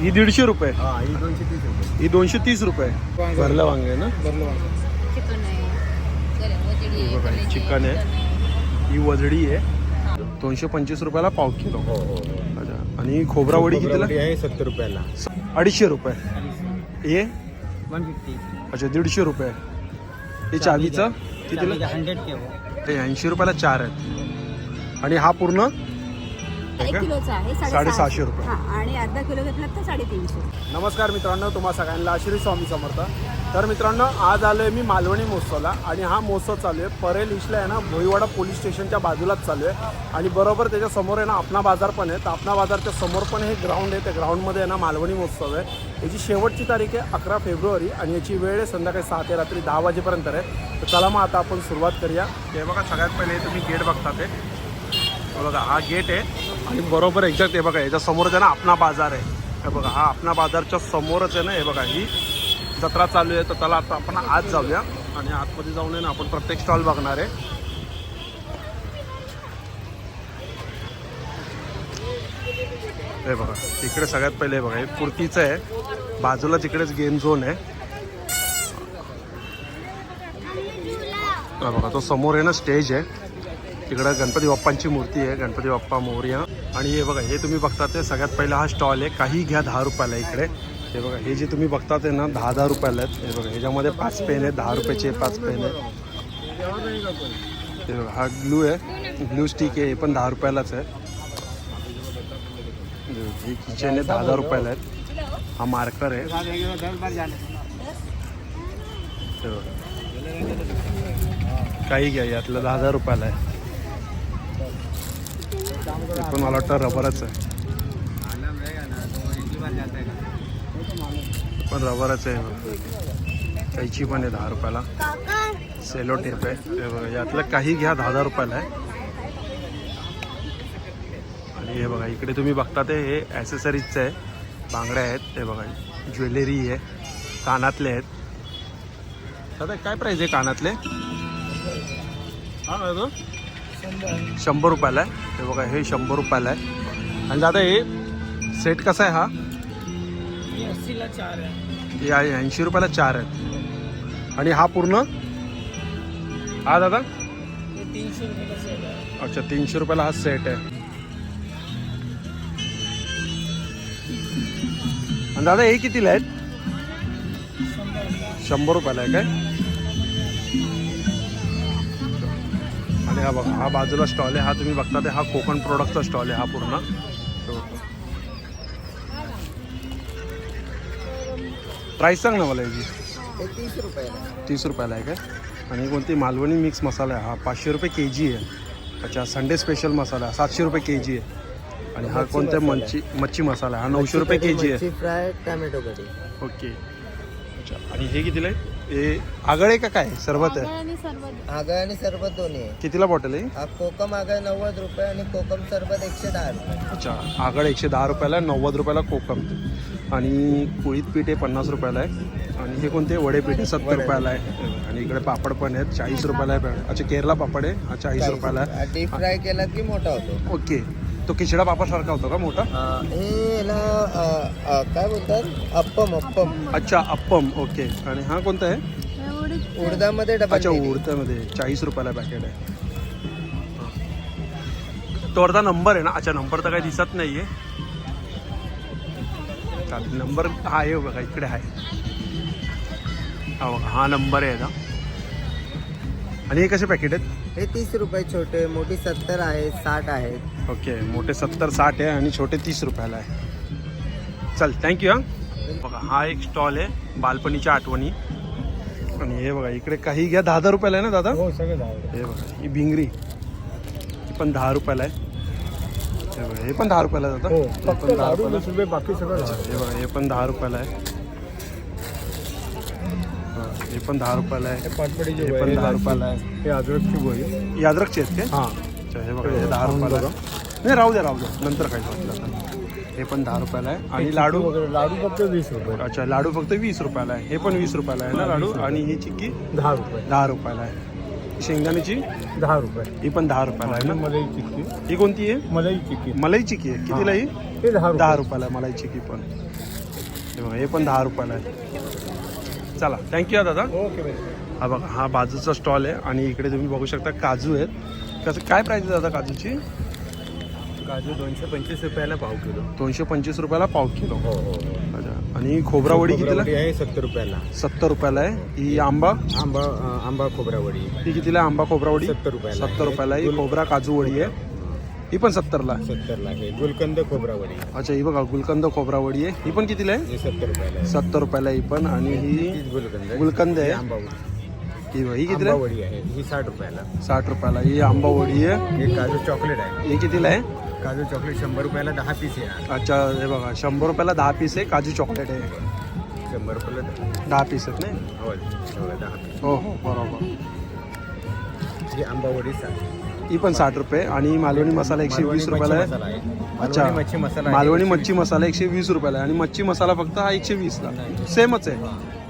ही दीडशे रुपये. हा ही दोनशे तीस रुपये. ही दोनशे तीस रुपये. भरलं वांगे ना? चिकन आहे. बघा, हे चिकन आहे. ही वजडी आहे. दोनशे पंचवीस रुपयाला पाव किलो. हो हो अच्छा. आणि खोबरा वडी कितीला? खोबरावडी आहे सत्तर रुपयाला. अडीचशे रुपये. हे? वन फिफ्टी अच्छा दीडशे रुपये. हे चालीचं कितीला? हंड्रेड के ते ऐंशी रुपयाला चार आहेत. आणि हा पूर्ण? एक किलोचा आहे साडेसहाशे. रुपये. हा आणि अर्धा किलो घेतला तर साडेतीनशे. नमस्कार मित्रांनो तुम्हा सगळ्यांना श्री स्वामी समर्थ. तर मित्रांनो आज आलो आहे मी मालवणी महोत्सवला आणि हा महोत्सव चालू आहे. परेल इशला आहे ना भोईवाडा पोलीस स्टेशनच्या बाजूलाच चालू आहे. आणि बरोबर त्याच्यासमोर आहे ना आपणा बाजार पण आहे. तर आपणा बाजारच्या समोर पण हे ग्राउंड आहे. त्या ग्राउंडमध्ये आहे ना मालवणी महोत्सव आहे. याची शेवटची तारीख आहे अकरा फेब्रुवारी आणि याची वेळ आहे संध्याकाळी सहा ते रात्री दहा वाजेपर्यंत आहे. तर चला मग आता आपण सुरुवात करूया. हे बघा सगळ्यात पहिले तुम्ही गेट बघता ते. बघा हा गेट आहे. आणि बरोबर एक्झॅक्ट हे बघा याच्या समोरच आहे ना आपणा बाजार आहे. हे बघा हा आपणा बाजारच्या समोरच आहे ना हे बघा ही जत्रा चालू आहे. तर त्याला आता आपण आज जाऊया. आणि आतमध्ये जाऊन आहे ना आपण प्रत्येक स्टॉल बघणार आहे. हे बघा तिकडे सगळ्यात पहिले हे बघा हे कुर्तीचं आहे. बाजूला तिकडेच गेम झोन आहे. बघा तो समोर आहे ना स्टेज आहे. तिकडं गणपती बाप्पांची मूर्ती आहे गणपती बाप्पा मोर्या. आणि हे बघा हे तुम्ही बघता ते सगळ्यात पहिला हा स्टॉल आहे. काही घ्या दहा रुपयाला इकडे. हे बघा हे जे तुम्ही बघता ते ना दहा दहा रुपयाला आहेत. हे बघा ह्याच्यामध्ये पाच पेन आहेत दहा रुपयाचे पाच पेन आहेत. हे बघा हा ग्लू आहे. ग्लू स्टिक आहे हे पण दहा रुपयालाच आहे. ही किचन आहे दहा दहा रुपयाला आहेत. हा मार्कर आहे. बघा. काही घ्या यातलं दहा हजार रुपयाला आहे. पण मला वाटतं रबरच आहे. पण रबरच आहे कैची पण आहे दहा रुपयाला. सेलो टेप आहे. हे बघा यातलं काही घ्या दहा दहा रुपयाला आहे. आणि हे बघा इकडे तुम्ही बघता ते हे ॲसेसरीजचं आहे बांगड्या आहेत. हे बघा ज्वेलरी आहे. कानातले आहेत. दादा काय प्राईज आहे कानातले? हा दादा? शंभर रुपयाला आहे. हे बघा हे शंभर रुपयाला आहे. आणि दादा हे सेट कसा आहे हा? हे आहे. ऐंशी रुपयाला चार आहेत. आणि हा पूर्ण? हा दादा? अच्छा तीनशे रुपयाला हा सेट आहे. आणि दादा हे कितीला आहेत? शंभर रुपयाला आहे काय? आणि हा बघा हा बाजूला स्टॉल आहे. हा तुम्ही बघता ते हा कोकण प्रोडक्टचा स्टॉल आहे हा पूर्ण. प्राईस सांग ना मला याची. तीस रुपयाला आहे. काय आणि कोणती मालवणी मिक्स मसाला आहे? हा पाचशे रुपये के जी आहे. अच्छा संडे स्पेशल मसाला आहे. सातशे रुपये के जी आहे. आणि हा कोणत्या मच्छी मच्छी मसाला आहे. हा नऊशे रुपये के जी आहे. Fry tomato okay. अच्छा. आणि हे कितीला आहे? हे आगळ आहे का काय? सरबत आहे? आणि सरबत. आगळ आणि सरबत दोन्ही आहे. कितीला बॉटल आहे? हा कोकम आगळ नव्वद रुपये आणि कोकम सरबत एकशे दहा रुपये. अच्छा आगळ एकशे दहा रुपयाला नव्वद रुपयाला कोकम. आणि कुळीत पीठ आहे पन्नास रुपयाला आहे. आणि हे कोणते? वडे पीठ आहे सत्तर रुपयाला आहे. आणि इकडे पापड पण आहेत चाळीस रुपयाला आहे. अच्छा केरला पापड आहे हा चाळीस रुपयाला आहे. डीप फ्राय केला की मोठा होतो. ओके. तो खिचडा पापड सारखा होतो का मोठा? हा, काय बोलतात? अप्पम अप्पम. अच्छा अप्पम. ओके. आणि हा कोणता आहे? उडदामध्ये अच्छा मिरी. उडत्यामध्ये चाळीस रुपयाला पॅकेट आहे. तो अर्धा नंबर आहे ना? अच्छा नंबर तर काही दिसत नाहीये. चालेल नंबर हा आहे बघा इकडे आहे. हा हा नंबर आहे याचा आणि हे कसे पॅकेट आहेत? हे तीस रुपये छोटे मोठी सत्तर आहे साठ आहेत ओके मोठे सत्तर साठ आहे आणि छोटे तीस रुपयाला आहे. चल थँक्यू हां. बघा हा एक स्टॉल आहे बालपणीच्या आठवणी. आणि हे बघा इकडे काही घ्या दहा दहा रुपयाला आहे ना दादा? हो सगळं हे बघा ही भिंगरी. ही पण दहा रुपयाला आहे. हे बघा हे पण दहा रुपयाला जातं हो, पण दहा रुपयाला बाकी सगळं हे बघा हे पण दहा रुपयाला आहे. हा, हे पण दहा रुपयाला आहे. हे पण दहा रुपयाला आहे. हे अद्रकची गोळी यादरकचे आहेत हां. अच्छा हे बघा हे दहा रुपयाला आहे. नाही राहू द्या राहू द्या. नंतर काय आता. हे पण दहा रुपयाला आहे. आणि लाडू? लाडू फक्त वीस रुपये. अच्छा लाडू फक्त वीस रुपयाला आहे. हे पण वीस रुपयाला आहे ना लाडू? आणि ही चिक्की? दहा रुपये. दहा रुपयाला आहे. शेंगदाण्याची? दहा रुपये. ही पण दहा रुपयाला आहे ना? मलाई चिक्की. ही कोणती आहे? मलाई चिक्की. मलाई चिकी आहे. कितीला ही. हे? दहा दहा रुपयाला आहे मलाई चिकी पण. हे बघा हे पण दहा रुपयाला आहे. चला थँक्यू दादा. ओके हा बघा हा बाजूचा स्टॉल आहे आणि इकडे तुम्ही बघू शकता काजू आहेत. कसं काय प्राईस आहे दादा काजूची? काजू दोनशे पंचवीस रुपयाला पाव किलो. दोनशे पंचवीस रुपयाला पाव किलो. हो हो अच्छा आणि खोबरावडी कितीला? आहे सत्तर रुपयाला. सत्तर रुपयाला आहे. ही आंबा? आंबा आंबा खोबरावडी ही कितीला आंबा खोबरावडी सत्तर रुपयाला. सत्तर रुपयाला. ही खोबरा काजू वडी आहे. ही पण सत्तरला. आहे सत्तरला आहे. गुलकंद खोबरावडी. अच्छा ही बघा गुलकंद खोबरावडी आहे. ही पण कितीला आहे? सत्तर रुपयाला आहे. सत्तर रुपयाला ही पण. आणि ही गुलकंद गुलकंद आहे. हे आंबावडी. ही कितीला आहे? आंबावडी आहे. ही साठ रुपयाला. साठ रुपयाला. ही आंबा वडी आहे. हे काजू चॉकलेट आहे. ही कितीला आहे? काजू चॉकलेट शंभर रुपयाला दहा पीस येणार अच्छा हे बघा शंभर रुपयाला दहा पीस आहे काजू चॉकलेट आहे. शंभर रुपयाला दहा- पीस आहेत नाही? हो हो, दहा पीस. हो हो बरोबर. ही आंबावडी साठ. ही पण साठ रुपये. आणि मालवणी मसाला एकशे वीस रुपयाला आहे. अच्छा. मालवणी मच्छी मसाला मालवणी एकशे मच्छी मसाला एकशे वीस रुपयाला आहे. आणि मच्छी मसाला फक्त हा एकशे वीसला सेमच आहे.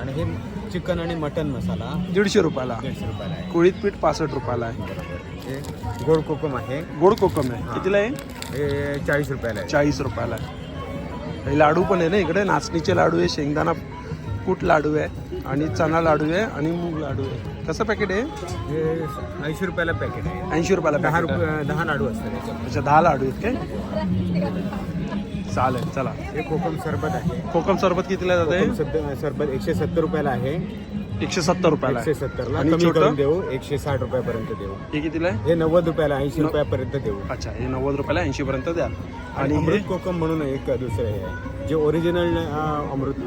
आणि हे चिकन आणि मटन मसाला दीडशे रुपयाला. आहे. कुळीत पीठ पासष्ट रुपयाला आहे. गोड कोकम आहे. गोड कोकम आहे. कितीला आहे? चाळीस रुपयाला आहे. चाळीस रुपयाला आहे. हे लाडू पण आहे ना इकडे? नाचणीचे लाडू आहे शेंगदाणा कूट लाडू आहे आणि चणा लाडू आहे आणि मूग लाडू आहे. कसं पॅकेट आहे? हे ऐंशी रुपयाला पॅकेट आहे. ऐंशी रुपयाला दहा पॅकेट आहे. रुपये दहा लाडू असतात याच्यात. अच्छा दहा लाडू आहेत काय? चालेल चला. हे कोकम सरबत आहे. कोकम सरबत कितीला जात? कोकम आहे सरबत एकशे सत्तर रुपयाला आहे. एकशे सत्तर रुपयाला एकशे आहे. सत्तरला आणि कमी छोटं? करून देऊ एकशे साठ रुपयापर्यंत देऊ. हे कितीला आहे? हे नव्वद रुपयाला ऐंशी रुपयापर्यंत देऊ. अच्छा हे नव्वद रुपयाला ऐंशी पर्यंत द्या. आणि आणि हे? अमृत कोकम म्हणून एक दुसरं हे आहे जे ओरिजिनल अमृत.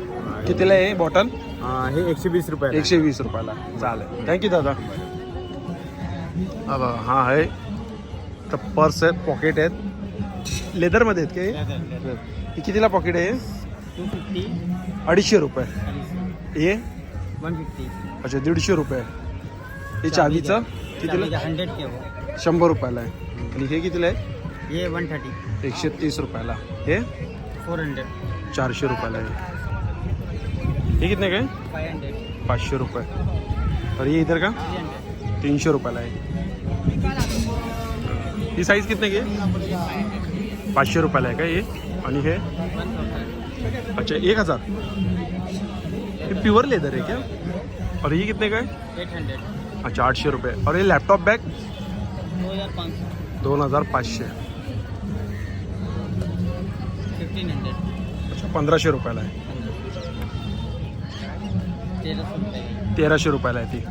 कितीला आहे बॉटल? अं, हे एकशे वीस रुपये एकशे वीस रुपयाला. चालेल. थँक्यू दादा. हा बघा हा आहे. तर पर्स आहेत पॉकेट आहेत. लेदरमध्ये आहेत का हे? कितीला पॉकेट आहे टू फिफ्टी अडीचशे रुपये. हे? वन फिफ्टी अच्छा दीडशे रुपये. हे चावीचं कितीला? हंड्रेड के हो शंभर रुपयाला आहे. आणि हे कितीला आहे? ये वन थर्टी एकशे तीस रुपयाला. हे? फोर हंड्रेड चारशे रुपयाला आहे. हे कितने काय फाइव हंड्रेड पाचशे रुपये और ये इधर का? थ्री हंड्रेड तीनशे रुपयाला आहे ही साईज कितने की पाचशे रुपयाला आहे का हे आणि हे वन थाउजेंड अच्छा एक हजार। हे प्युअर लेदर है क्या? और ये कितने का है? एट हंड्रेड अच्छा आठशे रुपये और ये लॅपटॉप बॅग दो हज़ार पाँच सौ। दोन हजार पाचशे फिफ्टीन हंड्रेड अच्छा पंधराशे रुपयाला आहे तेरह सौ रुपये तेराशे रुपयाला आहे ती.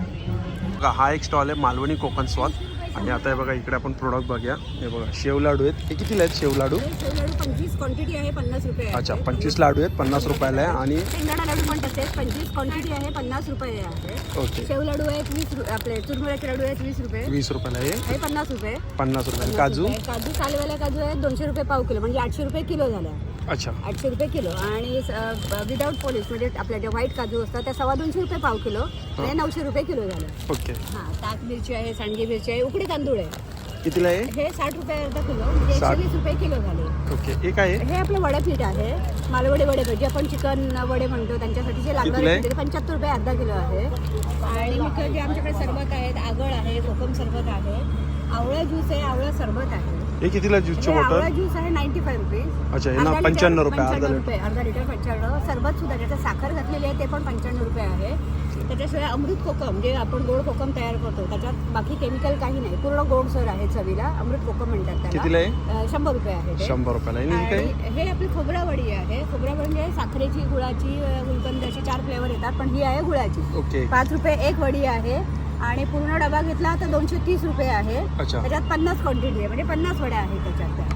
बघा हा एक स्टॉल आहे मालवणी कोकण स्वाद. आणि आता हे बघा इकडे आपण प्रोडक्ट बघूया. हे बघा शेव लाडू आहेत. हे कितीला आहेत शेव लाडू? लाडू पंचवीस क्वांटिटी आहे पन्नास रुपये. अच्छा पंचवीस लाडू आहेत पन्नास रुपयाला आहे. आणि शेंगदाणा लाडू पण तसेच पंचवीस क्वांटिटी आहे पन्नास रुपये आहे. ओके. शेव लाडू आहेत वीस रु- आपले चुरमुऱ्याचे लाडू आहेत वीस रुपये. वीस रुपयाला आहे. हे पन्नास रुपये. पन्नास रुपये. आणि काजू. काजू सालवेला काजू आहेत दोनशे रुपये पाव किलो. म्हणजे आठशे रुपये किलो झाल्या अच्छा. आठशे रुपये किलो. आणि विदाऊट पॉलिश म्हणजे आपल्या ज्या व्हाईट काजू असतात त्या सव्वा दोनशे रुपये पाव किलो हे. नऊशे रुपये किलो झालं. ओके. हां ताक मिरची आहे सांडगी मिरची आहे उकडी तांदूळ आहे. कितीला आहे? हे साठ रुपये अर्धा किलो म्हणजे एकशे साठ. वीस रुपये किलो झाले. ओके. हे काय आहे? हे आपलं वडेपीठ आहे. मालवडे वडे जे आपण चिकन वडे म्हणतो त्यांच्यासाठी जे कितीला आहे? लागणारे आहे, पंच्याहत्तर रुपये अर्धा किलो आहे. आणि मुख्य जे आमच्याकडे सरबत आहेत आगळ आहे कोकम सरबत आहे. आवळा ज्यूस आहे आवळा सरबत आहे. हे कितीला ज्यूसची आवळा बॉटल ज्यूस आहे नाईन्टी फाय रुपीज अच्छा हे ना पंच्याण्णव रुपये अर्धा लिटर रुपये अर्धा लिटर पंच्याण्णव. सरबत सुद्धा ज्याच्यात साखर घातलेली आहे ते पण पंच्याण्णव रुपये आहे. त्याच्याशिवाय अमृत कोकम जे आपण गोड कोकम तयार करतो त्याच्यात बाकी केमिकल काही नाही. पूर्ण गोड सर आहे चवीला अमृत कोकम म्हणतात कितीला आहे? त्याला अं, शंभर रुपये आहे ते. शंभर रुपयाला आहे. आणि हे काय आणि हे आपली खोबरावडी आहे. खोबरावडी म्हणजे साखरेची गुळाची अ, गुलकंद अशी चार फ्लेवर येतात पण ही आहे गुळाची. ओके. पाच रुपये एक वडी आहे. आणि पूर्ण डबा घेतला तर दोनशे तीस रुपये आहे. अच्छा. त्याच्यात पन्नास क्वांटिटी आहे. म्हणजे पन्नास वड्या आहेत त्याच्यात त्या.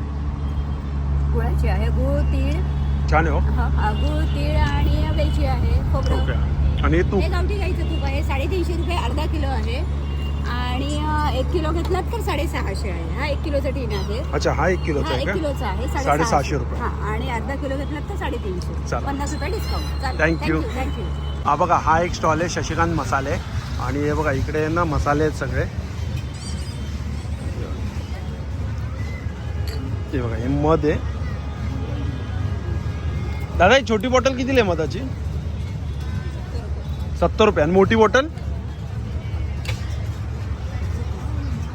गुळाची आहे. गुळ तीळ. छान आहे हो. हा, हा, गुळ तीळ आणि वेलची आहे. खोबरं. आणि हे तूप? गावठी गाईचं तूप आहे. साडेतीनशे रुपये अर्धा किलो आहे. आणि अ, एक किलो घेतलात तर साडेसहाशे आहे. हा एक किलोचा टीन आहे. अच्छा हा एक किलोचा हा आहे एक का? किलोचा आहे. साडेसहाशे रुपये. हा आणि अर्धा किलो घेतलात तर साडेतीनशे. चालेल. पन्नास रुपये डिस्काउंट Thank you. थँक्यू हा बघा हा एक स्टॉल आहे शशिकांत मसाले. आणि हे बघा इकडे ना मसाले आहेत सगळे. हे बघा हे मध आहे. दादा ही छोटी बॉटल कितीला आहे मधाची? सत्तर रुपये. आणि मोठी बॉटल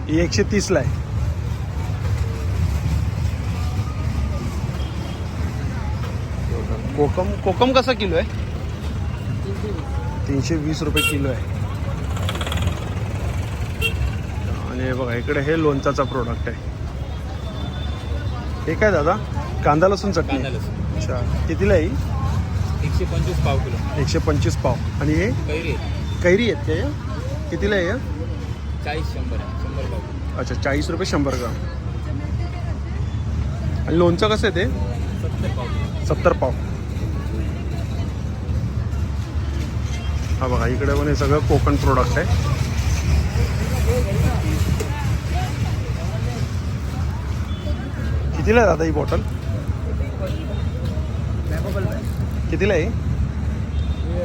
ही एकशे तीसला आहे. कोकम कोकम कसा किलो आहे? तीनशे वीस रुपये किलो आहे. आणि हे बघा इकडे हे लोणचाचा प्रोडक्ट आहे. हे काय दादा? कांदा लसूण चटणी? कांदा लसूण. अच्छा. कितीला आहे ही? एकशे पंचवीस पाव किलो. एकशे पंचवीस पाव. आणि हे? कैरी आहे. कैरी आहेत का या? कितीला आहे या? चाळीस शंभर आहे. शंभर पाव अच्छा चाळीस रुपये शंभर ग्राम. आणि लोणचं कसं आहे ते? सत्तर पाव सत्तर पाव. हा बघा इकडे पण हे सगळं कोकण प्रोडक्ट आहे. कितीला आहे दादा ही बॉटल कितीला आहे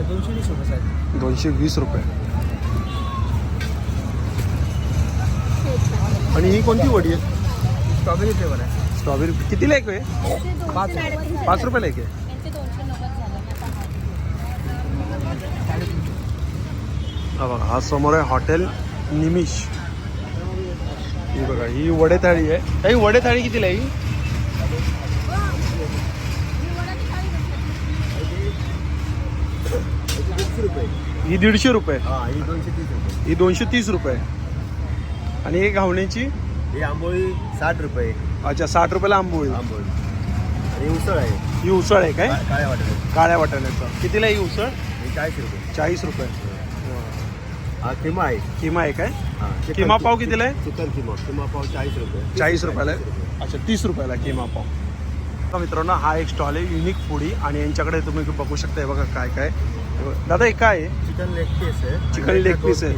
दोनशे वीस रुपये साहेब दोनशे वीस रुपये. आणि ही कोणती वडी आहे? स्ट्रॉबेरी फ्लेवर आहे. स्ट्रॉबेरी कितीला आहे हे? पाच पाच रुपयाला एक आहे हा बघा हा समोर आहे हॉटेल निमिष. ही बघा ही वडे थाळी आहे. काही वडे थाळी कितीला आहे ही? रुपये. ही दीडशे रुपये. हा ही दोनशे तीस रुपये. ही दोनशे तीस रुपये. आणि ही घावण्याची? ही आंबोळी साठ रुपये. अच्छा साठ रुपयाला आंबोळी. आंबोळी. आणि उसळ आहे. ही उसळ आहे काय? का- काळ्या वाटत काळ्या वाटाण्याचं. कितीला ही उसळ? ही चाळीस रुपये. चाळीस रुपये. हा किमा आहे. किमा आहे काय? हा, किमा पाव कितीला आहे? चिकन किमा किमा पाव चाळीस रुपये. चाळीस रुपयाला आहे? अच्छा तीस रुपयाला किमा पाव. मित्रांनो हा एक स्टॉल आहे युनिक फूडी आणि यांच्याकडे तुम्ही बघू शकता हे बघा काय काय. दादा काय आहे? चिकन लेग पीस आहे. चिकन लेग पीस आहे.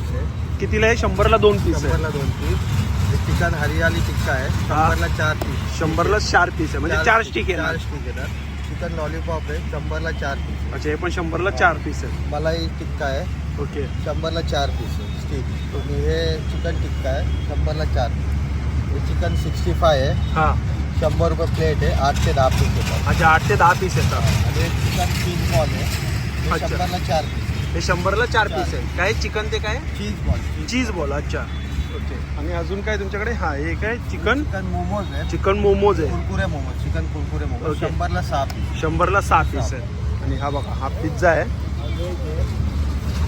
कितीला आहे? शंभरला दोन पीस आहे. शंभरला दोन पीस चिकन हरियाली टिक्का आहे. शंभरला चार पीस शंभरला चार पीस आहे. म्हणजे चार स्टिक चार स्टिक येतात चिकन लॉलीपॉप आहे. शंभरला चार पीस अच्छा हे पण शंभरला चार पीस आहे. मलाई टिक्का आहे. ओके. शंभरला चार पीस आहे. स्टिक आणि हे चिकन टिक्का आहे. शंभरला चार पीस हे चिकन सिक्स्टी फाय आहे. हाँ. शंभर रुपये प्लेट आहे. आठ ते दहा पीस येतात. अच्छा आठ ते दहा पीस येतात. आणि चिकन चीज़ बॉल आहे. हे अच्छा. शंभरला चार पीस हे शंभरला चार पीस आहे. काय चिकन ते काय? Cheese ball. चीज बॉल अच्छा. ओके. आणि अजून काय तुमच्याकडे? हा हे काय? चिकन? चिकन मोमोज आहे चिकन मोमोज आहे. कुरकुरे मोमोज चिकन कुरकुरे मोमोज. शंभरला सहा पीस शंभरला सहा पीस आहे. आणि हा बघा हा पिझ्झा आहे.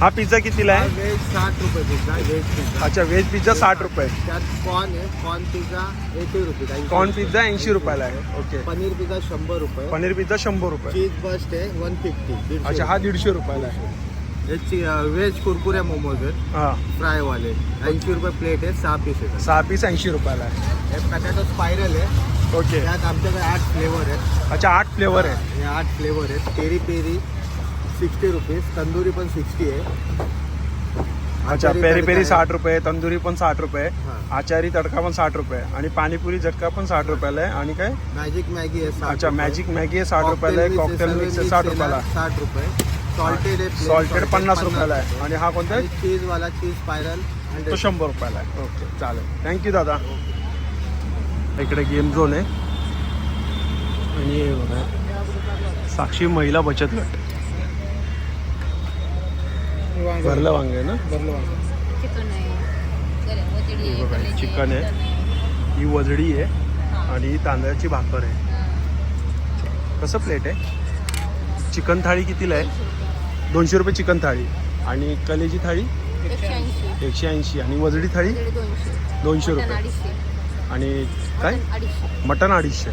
हा पिझ्झा कितीला आहे? व्हेज साठ रुपये पिझ्झा व्हेज पिझ्झा. अच्छा व्हेज पिझ्झा साठ रुपये. त्यात कॉर्न आहे कॉर्न पिझ्झा एटी रुपये ऐंशी कॉर्न रुपये. पिझ्झा ऐंशी रुपयाला आहे. ओके पनीर पिझ्झा शंभर रुपये. पनीर पिझ्झा शंभर रुपये. चीज बस्ट आहे वन फिफ्टी अच्छा हा दीडशे रुपयाला आहे. व्हेज कुरकुरे मोमोज आहेत. हा. फ्रायवाले. ऐंशी रुपये प्लेट आहे सहा पीस येतात सहा पीस ऐंशी रुपयाला आहे. हे पॅटॅटो स्पायरल आहे. ओके त्यात आमच्याकडे आठ फ्लेवर आहेत. अच्छा आठ फ्लेवर आहे हे आठ फ्लेवर आहेत. Peri peri sixty rupees tandoori पण सिक्स्टी आहे अच्छा आचारी पेरी पेरी. साठ रुपये तंदुरी पण साठ रुपये हा. आचारी तडका पण साठ रुपये आणि पाणीपुरी झटका पण साठ रुपयाला आहे. आणि काय? मॅजिक मॅगी आहे साठ अच्छा रुपये. मॅजिक मॅगी आहे साठ रुपयाला आहे Cocktail कॉकटेल mix मिक्स आहे, साठ रुपयाला. साठ रुपये. सॉल्टेड आहे plain सॉल्टेड पन्नास रुपयाला आहे. आणि हा कोणता आहे? चीज वाला चीज स्पायरल तो शंभर रुपयाला आहे. ओके चालेल. थँक्यू दादा. इकडे गेम झोन आहे. आणि हे बघा साक्षी महिला बचत गट. भरलं वांगे ना? चिकन आहे. हे आहे बघा, कलेजी चिकन आहे. ही वजडी आहे आणि ही तांदळाची भाकर आहे. कसं प्लेट आहे? चिकन थाळी कितीला आहे? दोनशे रुपये चिकन थाळी. आणि कलेजी थाळी? एकशे ऐंशी. एकशे ऐंशी. आणि वजडी थाळी? दोनशे. रुपये. आणि काय? मटण अडीचशे.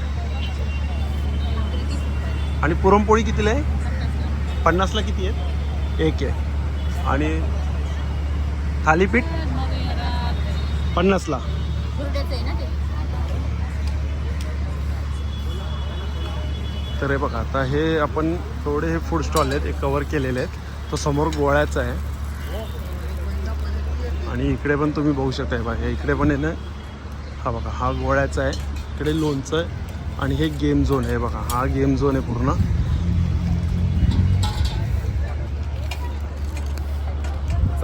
आणि पुरणपोळी कितीला आहे? पन्नासला किती आहे? एक आहे. आणि थालीपीठ पन्नासला. तर हे बघा आता हे आपण थोडे हे फूड स्टॉल आहेत हे कवर केलेले आहेत. तो समोर गोळ्याचा आहे. आणि इकडे पण तुम्ही बघू शकता हे बघा इकडे पण आहे ना. हा बघा हा गोळ्याचा आहे. इकडे लोणचं आहे. आणि हे गेम झोन आहे बघा हा गेम झोन आहे पूर्ण.